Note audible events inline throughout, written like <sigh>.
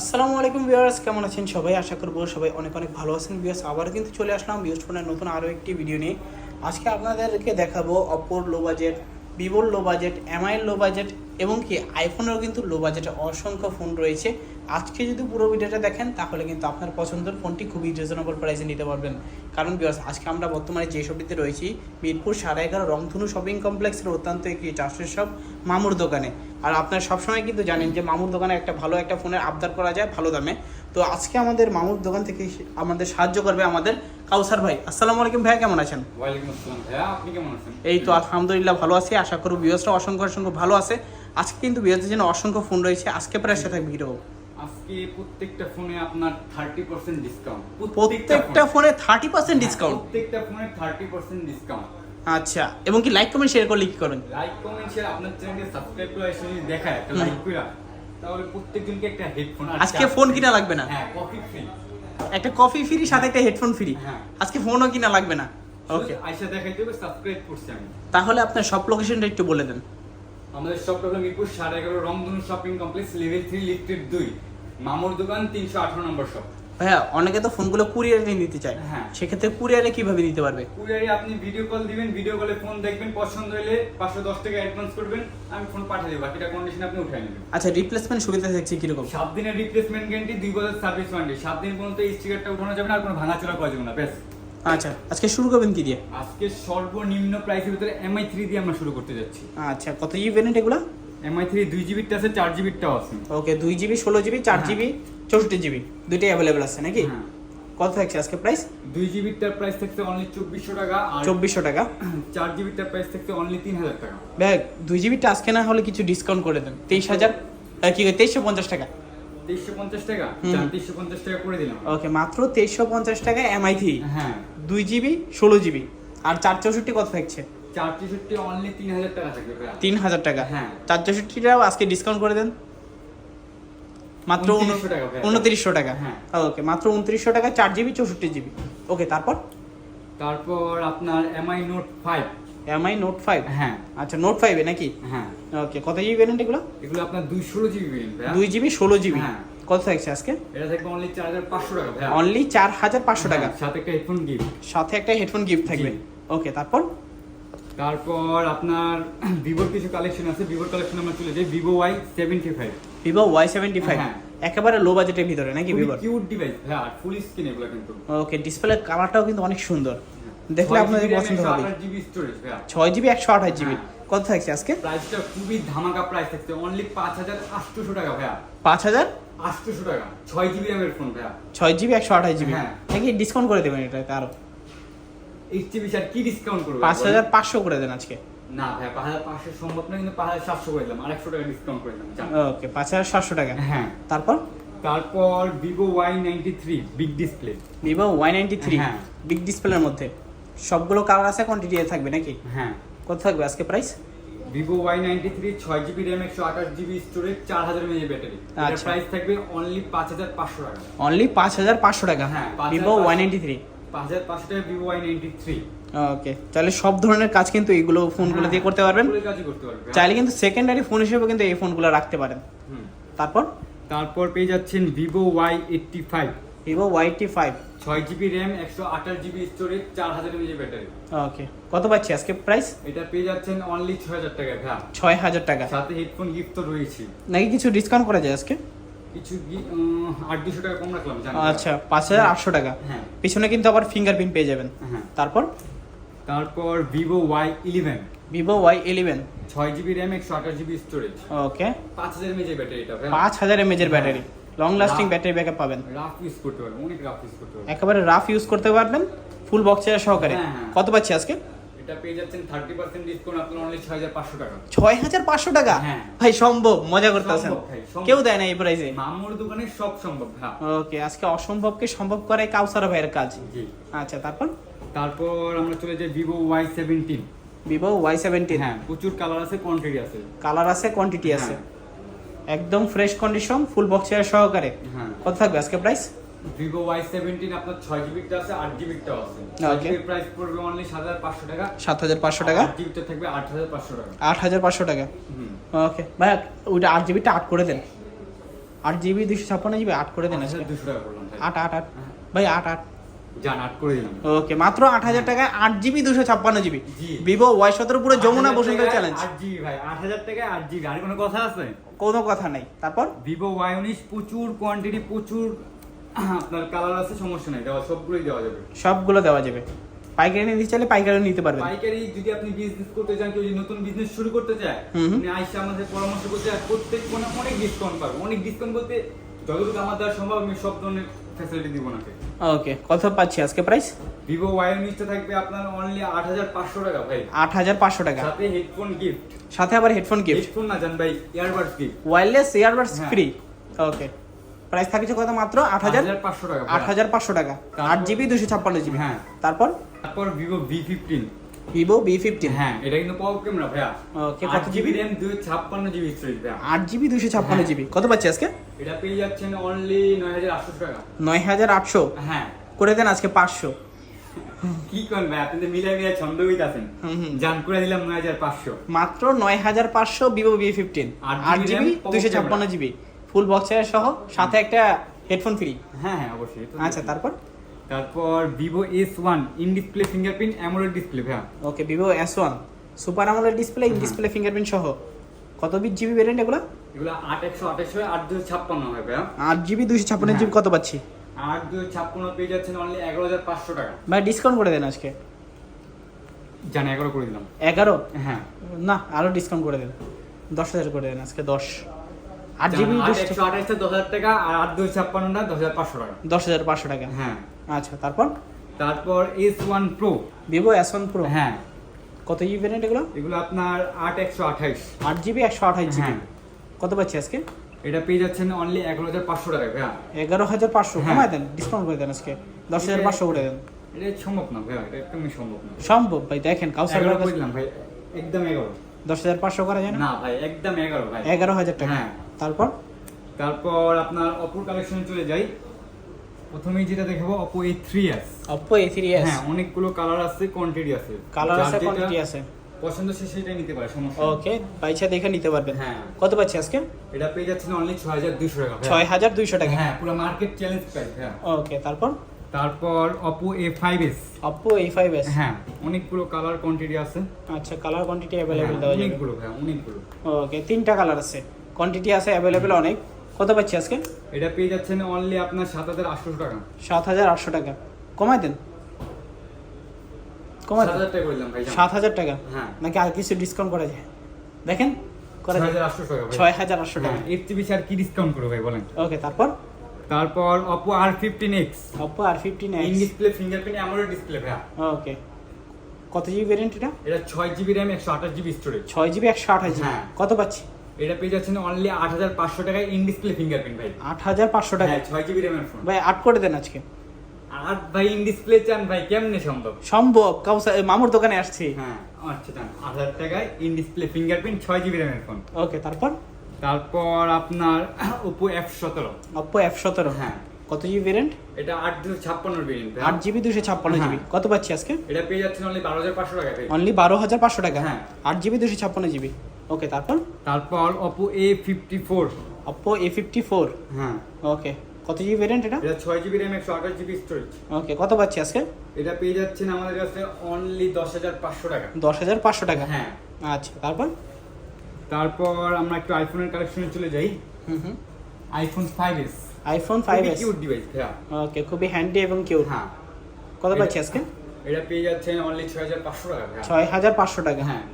আসসালামু আলাইকুম ভিউয়ার্স, কেমন আছেন সবাই? আশা করব সবাই অনেক অনেক ভালো আছেন। ভিউয়ার্স, আবার কিন্তু চলে আসলাম ভিউজ ফোনের নতুন আরও একটি ভিডিও নিয়ে। আজকে আপনাদেরকে দেখাবো অপোর লো বাজেট ভিভোর লো বাজেট এমআইয়ের লো বাজেট এবং কি আইফোনেরও কিন্তু লো বাজেটে অসংখ্য ফোন রয়েছে। আজকে যদি পুরো ভিডিওটা দেখেন তাহলে কিন্তু আপনার পছন্দের ফোনটি খুবই রিজনেবল প্রাইসে নিতে পারবেন। কারণ ভিউয়ার্স আজকে আমরা বর্তমানে যে শপটিতে রয়েছি মিরপুর সাড়ে এগারো রংধনু শপিং কমপ্লেক্সের অত্যন্ত একটি চাষের সব মামুর দোকানে। আর আপনারা সবসময় কিন্তু জানেন যে মামুর দোকানে একটা ভালো একটা ফোনের আবদার করা যায় ভালো দামে। তো আজকে আমাদের মামুর দোকান থেকে আমাদের সাহায্য করবে আমাদের কাউসার ভাই। আসসালামু আলাইকুম ভাই কেমন আছেন? ওয়ালাইকুম আসসালাম ভাইয়া আপনি কেমন আছেন? এই তো আলহামদুলিল্লাহ ভালো আছি। আশা করব বিয়সটা অসংখ্য অসংখ্য ভালো আছে। আজকে কিন্তু বিয়সের জন্য অসংখ্য ফোন রয়েছে। আজকে প্রায় থাকবে কীরকম আজকে প্রত্যেকটা ফোনে আপনার থার্টি পার্সেন্ট ডিসকাউন্ট প্রত্যেকটা ফোনে থার্টি পার্সেন্ট ডিসকাউন্ট প্রত্যেকটা ফোনে ডিসকাউন্ট আচ্ছা এবং কি লাইক কমেন্ট শেয়ার করলে কি করবেন লাইক কমেন্ট শেয়ার আপনার চ্যানেলকে সাবস্ক্রাইব করে এসে দেখায় একটা লাইক করে তাহলে প্রত্যেকজনকে একটা হেডফোন আজকে ফোন কিনা লাগবে না? হ্যাঁ কপি ফ্রি একটা কফি ফ্রি সাথে একটা হেডফোন ফ্রি হ্যাঁ। আজকে ফোনও কিনা লাগবে না। ওকে ওকে দেখাই দেবে সাবস্ক্রাইব করছি আমি। তাহলে আপনার সব লোকেশনটা একটু বলে দেন। আমাদের শপটা হলো মিরপুর সাড়ে এগারো Rangdhanu shopping complex level three lifted দুই। মামুর দোকান তিনশো আঠারো নম্বর শপ ভাইয়া অনেকে তো ফোনগুলো কুরিয়ারে নিতে চায়। হ্যাঁ। সেক্ষেত্রে কুরিয়ারে কীভাবে নিতে পারবে? কুরিয়ারে আপনি ভিডিও কল দিবেন ভিডিও কলে ফোন দেখবেন পছন্দ হলে পাঁচশো দশ টাকা অ্যাডভান্স করবেন আমি ফোন পাঠিয়ে দেবো বাকিটা কন্ডিশন আপনি উঠাই নেবেন। আচ্ছা রিপ্লেসমেন্ট সুবিধা থাকছে কীরকম? সাত দিনের রিপ্লেসমেন্ট গ্যারান্টি দুই বছর সার্ভিস ওয়ারেন্টি সাত দিন পর্যন্ত এই স্টিকারটা উঠানো যাবে না আর কোনো ভাঙাচোরা করা যাবে না ব্যাস। আচ্ছা আজকে শুরু করবেন কি দিয়ে? আজকে সর্বনিম্ন প্রাইসের ভিতরে এমআই থ্রি দিয়ে আমরা শুরু করতে যাচ্ছি। আচ্ছা কত জিবি ভ্যারিয়েন্ট এগুলো? এমআই থ্রি দুই জিবিরটা আছে চার জিবিরটাও আছে। ওকে দুই জিবি ষোলো জিবি চার হ্যাঁ। জিবি চৌষট্টি জিবি দুইটাই অ্যাভেলেবেল আছে নাকি? হ্যাঁ। কত থাকছে আজকে প্রাইস দুই জিবিরটার প্রাইস থাকছে অনলি চব্বিশশো টাকা আর চব্বিশশো টাকা। চার জিবিরটার প্রাইস থাকছে অনলি তিন হাজার টাকা। ব্যাগ দুই জিবিটা আজকে না হলে কিছু ডিসকাউন্ট করে দেন। তেইশ হাজার কি তেইশশো পঞ্চাশ টাকা। তেইশশো পঞ্চাশ টাকা। তেইশশো পঞ্চাশ টাকা করে দিলাম। ওকে মাত্র তেইশশো পঞ্চাশ টাকা এমআই থ্রি হ্যাঁ। দুই জিবি ষোলো জিবি আর চার চৌষট্টি কত থাকছে? চার চৌষট্টি অনলি তিন হাজার টাকা থাকবে তিন হাজার টাকা? হ্যাঁ। চার চৌষট্টিটাও আজকে ডিসকাউন্ট করে দেন। মাত্র উন- 2900 টাকা ভাইয়া। উনত্রিশশো টাকা। হ্যাঁ। ওকে মাত্র উনত্রিশশো টাকা চার জিবি চৌষট্টি জিবি ওকে তারপর? তারপর আপনার MI note five MI note five হ্যাঁ। আচ্ছা নোট ফাইভে নাকি? হ্যাঁ। ওকে কত জিবি ভ্যারিয়েন্ট এগুলো? এগুলো আপনার দুই ষোলো জিবি ভেরিয়েন্ট ভাইয়া। দুই জিবি ষোলো জিবি হ্যাঁ। কত থাকছে আজকে? এটা থাকবে অনলি চার হাজার পাঁচশো টাকা ভাইয়া। অনলি চার হাজার পাঁচশো টাকা। হ্যাঁ, সাথে একটা হেডফোন গিফট সাথে একটা হেডফোন গিফট থাকবে। ওকে তারপর? তারপর আপনার <clears throat> ভিভোর কিছু কালেকশন আছে। ভিভোর কালেকশন আমরা চলে যাই Vivo Y seventy five Vivo Y seventy five হ্যাঁ। একেবারে লো বাজেটের ভিতরে নাকি ভিভো কিউট ডিভাইস হ্যাঁ ফুল স্ক্রিন এগুলো কিন্তু। ওকে ডিসপ্লে কালারটাও কিন্তু অনেক সুন্দর। দেখলে আপনাদের পছন্দ হবে। ছয় জিবি একশো আঠাশ জিবি হ্যাঁ। কত থাকছে আজকে? প্রাইসটা খুবই ধামাকা প্রাইস থাকছে। অনলি পাঁচ হাজার আটশোশো টাকা ভাইয়া। পাঁচ হাজার? আটশোশো টাকা। ছয় জিবি র্যামের ফোন ভাইয়া। ছয় জিবি একশো আঠাশ জিবি হ্যাঁ। নাকি ডিসকাউন্ট করে দেবেন এটাতে আরও? এইচ জিবি স্যার কি ডিসকাউন্ট করবে? পাঁচ হাজার পাঁচশো করে দেন আজকে। না ভাই পাঁচ হাজার পাঁচশো সম্ভব না কিন্তু পাঁচ হাজার সাতশো করে দিলাম। আরেকশো টাকা ডিসকাউন্ট করে দিলাম। ওকে পাঁচ হাজার সাতশো টাকা। হ্যাঁ। তারপর? তারপর Vivo Y ninety three big display Vivo Y ninety three হ্যাঁ। বিগ ডিসপ্লের মধ্যে? সবগুলো কালার আছে কোয়ান্টিটি থাকবে নাকি? হ্যাঁ। কত থাকবে আজকে price Vivo Y ninety three ছয় জিবি র্যাম একশো আঠাশ জিবি স্টোরেজ চার হাজার এমএএইচ ব্যাটারি আচ্ছা। প্রাইস থাকবে অনলি পাঁচ হাজার পাঁচশো টাকা। অনলি পাঁচ হাজার পাঁচশো টাকা? হ্যাঁ, 5,500 ভিভো ওয়াই নাইনটি থ্রি পাঁচ হাজার পাঁচশো টাকা Vivo Y ninety three okay তাহলে সব ধরনের কাজ কিন্তু এইগুলো ফোনগুলো দিয়ে করতে পারবেন। চাইলে কিন্তু সেকেন্ডারি ফোন হিসেবে কিন্তু এই ফোনগুলো রাখতে পারেন। তারপর? তারপর পেয়ে যাচ্ছেন Vivo Y eighty five Vivo Y eighty five ছয় জিবি র্যাম একশো আঠাশ জিবি স্টোরেজ চার হাজার এমএএইচ ব্যাটারি ওকে কত পাচ্ছি আজকে প্রাইস এটা পেয়ে যাচ্ছেন অনলি ছয় হাজার টাকা ভাইয়া ছয় হাজার টাকা। সাথে হেডফোন গিফট তো রয়েছে। নাকি কিছু ডিসকাউন্ট করা যায় আজকে? কিছু আট দুশো টাকা কম রাখলাম আচ্ছা পাঁচ হাজার আটশো টাকা। হ্যাঁ। পিছনে কিন্তু আবার ফিঙ্গারপ্রিন্ট পেয়ে যাবেন। হ্যাঁ। তারপর? তারপর Vivo Y eleven Vivo Y eleven ছয় জিবি র্যাম একশো আঠাশ জিবি স্টোরেজ ওকে পাঁচ হাজার এমএজ ব্যাটারি এটা পাঁচ হাজার এমএজের হ্যাঁ। Battery long lasting battery backup পাবেন। রাফ ইউজ করতে পারবেন অনেক রাফ ইউজ করতে পারবেন। একেবারে রাফ ইউজ করতে পারবেন ফুল বক্সের সহকারে। হ্যাঁ, হ্যাঁ। কত পাচ্ছি আজকে? এটা পেয়ে যাচ্ছেন থার্টি পার্সেন্ট ডিসকাউন্ট আপনার অনলি ছয় হাজার পাঁচশো টাকা। ছয় হাজার পাঁচশো টাকা? হ্যাঁ। ভাই সম্ভব মজা করতেছেন। কেউ দেয় না এই প্রাইসে মামুর দোকানে সব সম্ভব হ্যাঁ। ওকে আজকে অসম্ভবকে সম্ভব করে কাউসারা ভাইয়ের কাজ। জি। আচ্ছা তারপর? তারপর আমরা চলে যাই Vivo Y seventeen Vivo Y seventeen হ্যাঁ প্রচুর কালার আছে কোয়ান্টিটি আছে। কালার আছে কোয়ান্টিটি আছে। একদম ফ্রেশ কন্ডিশন ফুল বক্সের সহকারে। হ্যাঁ। কত থাকবে আজকে প্রাইস ভিভো ওয়াই সেভেন্টিন আপনার ছয় জিবিটা আছে আট জিবিটাও আছে। Okay. প্রাইস পড়বে অনলি সাত হাজার পাঁচশো টাকা। সাত হাজার পাঁচশো টাকা? জিবিটা থাকবে আট হাজার পাঁচশো টাকা। আট হাজার পাঁচশো টাকা? ওকে ভাই ওইটা আট জিবিটা আট করে দেন। আট জিবি দুশো ছাপ্পান্ন জিবি আট করে দেন আজকে। দুশো টাকা করলাম ভাই আট আট আট। ভাই আট আট। যান আট করে দিলাম। ওকে মাত্র আট হাজার টাকায় আট জিবি দুশো ছাপ্পান্ন জিবি। ভিভো ওয়াই সতেরো পুরো যমুনা 8,000 বসুন্ধরা চ্যালেঞ্জ আট জিবি ভাই। আট হাজার টাকায় আট জিবি আর কোনো কথা আছে? কোনো কথা নেই। তারপর? ভিভো ওয়াই উনিশ প্রচুর কোয়ান্টিটি প্রচুর আপনার কালার আছে সমস্যা নেই দেওয়া সবগুলোই দেওয়া যাবে। সবগুলো দেওয়া যাবে। পাইকারি নিতে চাইলে পাইকারি নিতে পারবেন। পাইকারি যদি আপনি বিজনেস করতে চান কেউ যদি নতুন বিজনেস শুরু করতে চায়। আপনি আইসা আমাদের পরামর্শ করতে প্রত্যেক কোনো অনেক ডিসকাউন্ট পাবেন। অনেক ডিসকাউন্ট বলতে যতটুকু আমার দ্বারা সম্ভব আমি সব ধরনের ফ্যাসিলিটি দিব নাকি ওকে কত পাচ্ছি আজকে প্রাইস ভিভো ওয়াই উনিশটা থাকবে আপনার অনলি আট হাজার পাঁচশো টাকা ভাই। আট হাজার পাঁচশো টাকা। সাথে হেডফোন গিফট সাথে আবার হেডফোন গিফট হেডফোন না জান ভাই ইয়ারবাডস গিফট ওয়্যারলেস ইয়ারবাডস হ্যাঁ। ফ্রি ওকে প্রাইস থাকছে কত মাত্র? আট হাজার? পাঁচশো টাকা আট হাজার পাঁচশো টাকা। আট জিবি দুশো ছাপ্পান্ন জিবি হ্যাঁ। তারপর? তারপর Vivo V fifteen Vivo V fifteen হ্যাঁ এটা কিন্তু পাওয়ার ক্যামেরা ভাইয়া। ওকে, কত জিবি র্যাম দুই ছাপ্পান্ন জিবি স্টোরেজ ভাইয়া। আট জিবি দুশো ছাপ্পান্ন হ্যাঁ। জিবি কত পাচ্ছি আজকে? এটা পেয়ে যাচ্ছেন অনলি নয় হাজার আটশো টাকা। নয় হাজার আটশো? হ্যাঁ। করে দেন আজকে পাঁচশো। কি করেন ভাই আপনি তো মিলাই মিলাই ছন্দ হুম। জান করে দিলাম নয় হাজার পাঁচশো। মাত্র নয় হাজার পাঁচশো ভিভো বি ফিফটিন আট জিবি দুশো ছাপ্পান্ন জিবি ফুল বক্স সহ সাথে একটা হেডফোন ফ্রি হ্যাঁ হ্যাঁ অবশ্যই আচ্ছা তারপর? তারপর Vivo S one in display fingerprint AMOLED display ভাইয়া। Okay Vivo S one super আমলের ডিসপ্লে ইন। ডিসপ্লে ফিঙ্গারপ্রিন্ট সহ। কত বিট জিবি ভেরিয়েন্ট এগুলো? এগুলো আট একশো আঠাশ আট দুশো ছাপ্পান্ন হয়? ভাইয়া আট জিবি দুশো ছাপ্পান্ন হ্যাঁ। জিবি কত পাচ্ছি? আট দুশো ছাপ্পান্ন পেয়ে যাচ্ছেন অনলি এগারো হাজার পাঁচশো টাকা। ভাই ডিসকাউন্ট করে দেন আজকে। জান এগারো করে দিলাম। এগারো? হ্যাঁ। না আরও ডিসকাউন্ট করে দেন। দশ হাজার করে দেন আজকে দশ। আট জিবি একশো আঠাশটা দশ হাজার টাকা আর আট দুশো ছাপ্পান্নটা দশ হাজার পাঁচশো টাকা। দশ হাজার পাঁচশো টাকা। হ্যাঁ। আচ্ছা তারপর? তারপর S one pro Vivo S one pro হ্যাঁ। কত জিবি এগুলো? এগুলো আপনার আট একশো আঠাইশ আট জিবি একশো আঠাশ জিবি। হ্যাঁ। কত পাচ্ছি আজকে? এটা পেয়ে যাচ্ছেন অনলি এগারো হাজার পাঁচশো টাকা ভাইয়া। এগারো হাজার পাঁচশো হ্যাঁ। কমায় দেন ডিসকাউন্ট করে দেন আজকে। দশ হাজার পাঁচশো করে দেন। এটা সম্ভব না ভাইয়া এটা একদমই সম্ভব না। সম্ভব ভাই দেখেন কাউসার করে ভাই একদম এগারো। দশ হাজার পাঁচশো করা যায় না? ভাই একদম এগারো ভাই। এগারো হাজার টাকা। হ্যাঁ। তারপর? তারপর আপনার অপোর কালেকশনে চলে যাই। প্রথমেই যেটা দেখাবো Oppo A three S Oppo A three S হ্যাঁ অনেকগুলো কালার আছে কোয়ান্টিটি আছে। কালার আছে কোয়ান্টিটি আছে। পছন্দ সে সেটাই নিতে পারে সমস্যা ওকে পয়সা দেখে নিতে পারবেন। হ্যাঁ। কত পাচ্ছি আজকে? এটা পেয়ে যাচ্ছেন অনলি ছয় হাজার দুশো টাকা ছয় হাজার দুইশো টাকা। হ্যাঁ পুরো মার্কেট চ্যালেঞ্জ প্রাইস হ্যাঁ ওকে তারপর? তারপর Oppo A five S Oppo A five S হ্যাঁ অনেকগুলো কালার কোয়ান্টিটি আছে। আচ্ছা কালার কোয়ান্টিটি অ্যাভেলেবেল দেওয়া যাবে। অনেকগুলো হ্যাঁ অনেকগুলো। ওকে তিনটা কালার আছে। কোয়ান্টিটি আছে অ্যাভেলেবেল অনেক। কত পাচ্ছি আজকে? এটা পেয়ে যাচ্ছেন অনলি আপনার সাত হাজার আটশো টাকা। সাত হাজার আটশো টাকা। কমায় দেন। কমায় সাত হাজার টাকা হ্যাঁ। নাকি আর কিছু ডিসকাউন্ট করা যায়? দেখেন করা যায়। হাজার আটশো টাকা ভাই। ছয় হাজার আটশো টাকা। এর চেয়ে বেশি আর কি ডিসকাউন্ট করব ভাই বলেন? ওকে তারপর? তারপর Oppo R fifteen X Oppo R fifteen in display fingerprint AMOLED display ভাইয়া। ওকে কত জিবি ভেরিয়েন্ট এটা? এটা ছয় জিবি র্যাম একশো আঠাশ জিবি স্টোরেজ ছয় জিবি একশো আঠাশ জিবি হ্যাঁ। কত পাচ্ছি? এটা পেয়ে যাচ্ছেন অনলি আট হাজার পাঁচশো টাকায় ইন ডিসপ্লে ফিঙ্গারপ্রিন্ট ভাই। আট হাজার পাঁচশো টাকা। হ্যাঁ ছয় জিবি র্যামের ফোন ভাই আট করে দেন আজকে। আর ভাই ইন ডিসপ্লে চান ভাই কেমনে সম্ভব? সম্ভব। কাউসা মামুর দোকানে আসছি। হ্যাঁ আচ্ছা চান হাজার টাকায় ইন ডিসপ্লে ফিঙ্গারপ্রিন্ট ছয় জিবি র্যামের ফোন ওকে তারপর? তারপর আপনার <coughs> ওপো এফ সতেরো। অপ্পো এফ সতেরো। হ্যাঁ। কত জিবি ভেরিয়েন্ট এটা আট দুশো ছাপ্পান্ন ভেরিয়েন্ট আট জিবি দুশো ছাপ্পান্ন হ্যাঁ। জিবি কত পাচ্ছি আজকে? এটা পেয়ে যাচ্ছেন অনলি বারো হাজার পাঁচশো টাকা অনলি বারো হাজার পাঁচশো টাকা? হ্যাঁ। আট জিবি দুশো ছাপ্পান্ন জিবি ওকে তারপর? তারপর Oppo A fifty four Oppo A fifty four হ্যাঁ। ওকে কত জিবি ভেরিয়েন্ট এটা? এটা ছয় জিবি র্যাম একশো আঠাশ জিবি স্টোরেজ ওকে কত পাচ্ছি আজকে? এটা পেয়ে যাচ্ছেন আমাদের কাছে অনলি দশ হাজার পাঁচশো টাকা। দশ হাজার পাঁচশো টাকা? হ্যাঁ। আচ্ছা তারপর? তারপর আমরা একটু আইফোনের কালেকশনে চলে যাই। হুম হুম। IPhone five S iPhone five S cute device ভাইয়া। ওকে খুবই হ্যান্ডি এবং কিউট হ্যাঁ। কত পাচ্ছি আজকে? এটা পেয়ে যাচ্ছেন অনলি ছয় হাজার পাঁচশো টাকা ছয় হাজার পাঁচশো টাকা। হ্যাঁ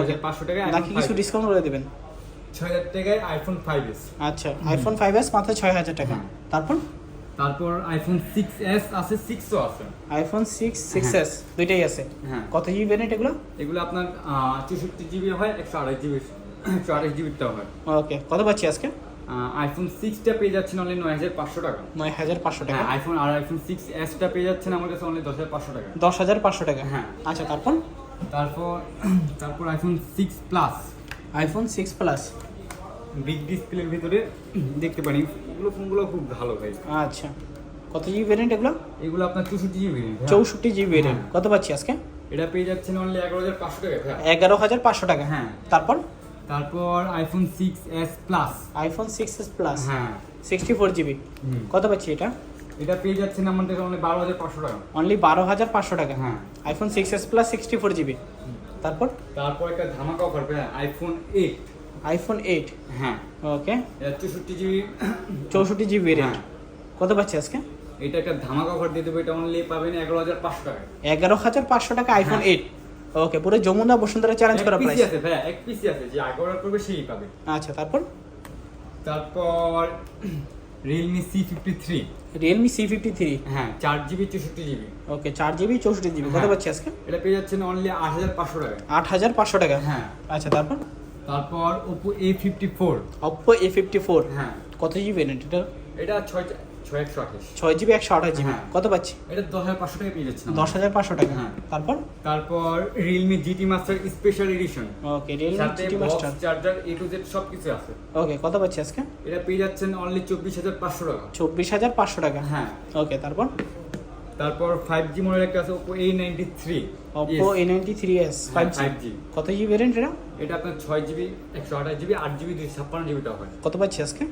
হাজার পাঁচশো টাকায় নাকি কিছু ডিসকাউন্ট করে দেবেন? ছয় হাজার টাকায় আইফোন ফাইভ এস আচ্ছা আইফোন ফাইভ এস মাত্র ছয় হাজার টাকা। হ্যাঁ। তারপর? তারপর আইফোন সিক্স এস আছে সিক্সও আছে। আইফোন সিক্স সিক্স এস দুইটাই আছে। হ্যাঁ। কত জিবি ভেরিয়েন্ট এগুলো? এগুলো আপনার চৌষট্টি জিবি হয় একশো আড়াই জিবি একশো আড়াই জিবিটাও হয়। ওকে কত পাচ্ছি আজকে? আইফোন সিক্সটা পেয়ে যাচ্ছেন অনলি নয় হাজার পাঁচশো টাকা। নয় হাজার পাঁচশো টাকা। হ্যাঁ আইফোন আর আইফোন সিক্স এসটা পেয়ে যাচ্ছেন আমার কাছে অনলি দশ হাজার পাঁচশো টাকা। দশ হাজার পাঁচশো টাকা। হ্যাঁ। আচ্ছা তারপর? তারপর তারপর iPhone six plus iPhone six plus big ডিসপ্লের ভিতরে দেখতে পারি। এগুলো ফোনগুলো খুব ভালো ভাই। আচ্ছা। কত জিবি ভেরিয়েন্ট এগুলো? এগুলো আপনার চৌষট্টি জিবি চৌষট্টি জিবি ভেরিয়েন্ট হ্যাঁ। কত পাচ্ছি আজকে? এটা পেয়ে যাচ্ছেন অনলি এগারো হাজার পাঁচশো টাকা এগারো হাজার পাঁচশো টাকা। হ্যাঁ। তারপর? তারপর iPhone six S plus iPhone six S plus হ্যাঁ। সিক্সটি ফোর জিবি কত পাচ্ছি এটা? এটা পেয়ে যাচ্ছেন আমাদের অনেক বারো হাজার পাঁচশো টাকা। অনলি বারো হাজার পাঁচশো টাকা। হ্যাঁ। IPhone six S plus sixty four GB তারপর? তারপর একটা ধামাকা অফার পেয়ে আইফোন এইট আইফোন এইট হ্যাঁ। ওকে চৌষট্টি জিবি চৌষট্টি জিবি হ্যাঁ। কত পাচ্ছি আজকে? এটা একটা ধামাকা অফার দিয়ে দেবো এটা অনলি পাবেন এগারো হাজার পাঁচশো টাকা এগারো হাজার পাঁচশো টাকা আইফোন। এইট ওকে পুরো যমুনা বসুন্ধরা চ্যালেঞ্জ করা প্রাইস আছে ভাইয়া এক পিসি আছে যে আগে অর্ডার করবে সেই পাবে। আচ্ছা তারপর? তারপর Realme C fifty three Realme C fifty three হ্যাঁ চার জিবি চৌষট্টি জিবি ওকে চার জিবি চৌষট্টি জিবি কত হ্যাঁ। পাচ্ছি আজকে? এটা পেয়ে যাচ্ছেন অনলি আট হাজার পাঁচশো টাকা। আট হাজার পাঁচশো টাকা? হ্যাঁ। আচ্ছা তারপর? তারপর Oppo A fifty four Oppo A fifty four হ্যাঁ। কত জিবি এটা? এটা ছয় ছয় জিবি একশো আঠাশ জিবি। হ্যাঁ। কত পাচ্ছি? এটা দশ হাজার পাঁচশো টাকা পেয়ে যাচ্ছেন দশ হাজার পাঁচশো টাকা। হ্যাঁ। তারপর? তারপর Realme GT master special edition okay Realme GT master charger A to Z সব কিছু আছে। ওকে কত পাচ্ছি আজকে? এটা পেয়ে যাচ্ছেন অনলি চব্বিশ হাজার পাঁচশো টাকা। চব্বিশ হাজার পাঁচশো টাকা। হ্যাঁ। ওকে তারপর? তারপর ফাইভ জি মডেল একটা আছে ninety three S five G five G কত জিবি ভেরিয়েন্ট এটা? এটা আপনার ছয় জিবি একশো আঠাশ জিবি আট জিবি দুইশো ছাপ্পান্ন জিবি টাকা হয়। কত পাচ্ছি আজকে?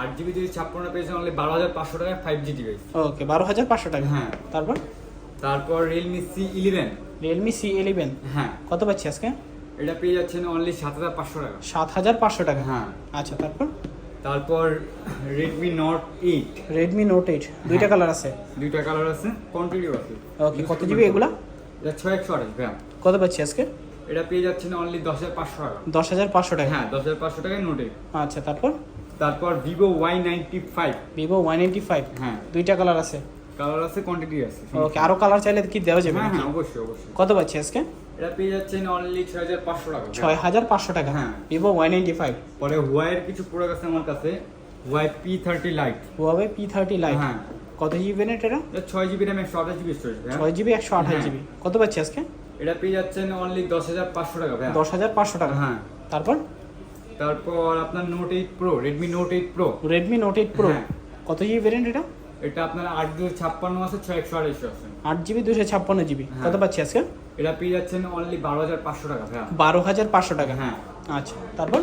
আট জিবি দুইশো ছাপ্পান্ন পেয়েছেন অনলি বারো হাজার পাঁচশো টাকা ফাইভ জি ডিভাইস ওকে বারো হাজার পাঁচশো টাকা? হ্যাঁ। তারপর? তারপর Realme C eleven Realme C eleven হ্যাঁ। কত পাচ্ছি আজকে? এটা পেয়ে যাচ্ছেন অনলি সাত হাজার পাঁচশো টাকা। সাত হাজার পাঁচশো টাকা? হ্যাঁ। আচ্ছা তারপর? তারপর Redmi note eight Redmi note eight দুইটা হ্যাঁ। কালার আছে? দুইটা কালার আছে কন্টিনিউ আছে। ওকে কত জিবি এগুলা? এটা ছয় একশো আঠাশ গ্রাম কত পাচ্ছি আজকে? এটা পেয়ে যাচ্ছেন অনলি দশ হাজার পাঁচশো টাকা। দশ হাজার পাঁচশো টাকা। হ্যাঁ দশ হাজার পাঁচশো টাকায় নোট এইট আচ্ছা তারপর? তারপর Vivo Y ninety five Vivo one eighty five হ্যাঁ। দুইটা কালার আছে? কালার আছে কোয়ান্টিটি আছে। ওকে আরও কালার চাইলে কি দেওয়া যাবে হ্যাঁ হ্যাঁ অবশ্যই অবশ্যই। কত পাচ্ছি আজকে? এটা পেয়ে যাচ্ছেন অনলি ছয় হাজার পাঁচশো টাকা। ছয় হাজার পাঁচশো টাকা? হ্যাঁ। ভিভো ওয়ান এইটি ফাইভ পরে হুয়াইয়ের কিছু প্রোডাক্ট আছে আমার কাছে। Huawei P thirty lite Huawei P thirty lite হ্যাঁ। কত জিবি নেট এটা? ছয় জিবি র্যাম একশো আঠাশ জিবি স্টোরেজ ছয় জিবি একশো আঠাশ হ্যাঁ। জিবি কত পাচ্ছি আজকে? এটা পেয়ে যাচ্ছেন অনলি দশ হাজার পাঁচশো টাকা দশ হাজার পাঁচশো টাকা। হ্যাঁ। তারপর? তারপর আপনার note eight pro Redmi note eight pro Redmi note eight pro হ্যাঁ। কত জিবি ভেরিয়েন্ট এটা? এটা আপনার আট দুশো ছাপ্পান্ন আছে ছয় একশো আড়াইশো আছে। আট জিবি দুশো ছাপ্পান্ন জিবি হ্যাঁ। কত পাচ্ছি আজকে? এটা পেয়ে যাচ্ছেন অনলি বারো হাজার পাঁচশো টাকা ভাই বারো হাজার পাঁচশো টাকা? হ্যাঁ। আচ্ছা তারপর?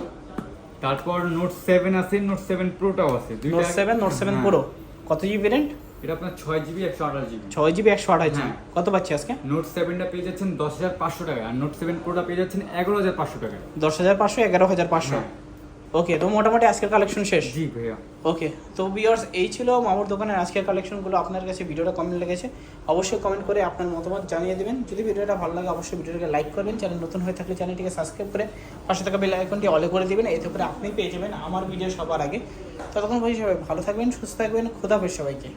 তারপর নোট সেভেন আছে নোট সেভেন প্রোটাও আছে। নোট সেভেন নোট সেভেন হ্যাঁ। প্রো কত জিবি ভেরিয়েন্ট এটা আপনার ছয় জিবি একশো আঠাশ জিবি ছয় জিবি একশো আঠাশ জিবি হ্যাঁ। কত পাচ্ছি আজকে? নোট সেভেনটা পেয়ে যাচ্ছেন দশ হাজার পাঁচশো টাকা। আর নোট সেভেন প্রোটা পেয়ে যাচ্ছেন এগারো হাজার পাঁচশো টাকা। দশ হাজার পাঁচশো এগারো হাজার পাঁচশো। হ্যাঁ। ওকে তো মোটামুটি আজকের কালেকশন শেষ? জি ভাইয়া। ওকে তো বিয়ার্স এই ছিল মামুর দোকানের আজকের কালেকশনগুলো আপনার কাছে ভিডিওটা কমেন্ট লেগেছে? অবশ্যই কমেন্ট করে আপনার মতামত জানিয়ে দেবেন। যদি ভিডিওটা ভালো লাগে অবশ্যই ভিডিওটাকে লাইক করবেন। চ্যানেল নতুন হয়ে থাকলে চ্যানেলটিকে সাবস্ক্রাইব করে পাশে থাকা বেল আইকনটি অলে করে দিবেন। এতে করে আপনি পেয়ে যাবেন আমার ভিডিও সবার আগে। ততক্ষণ ভাই সবাই ভালো থাকবেন সুস্থ থাকবেন। খোদাফেজ সবাইকে।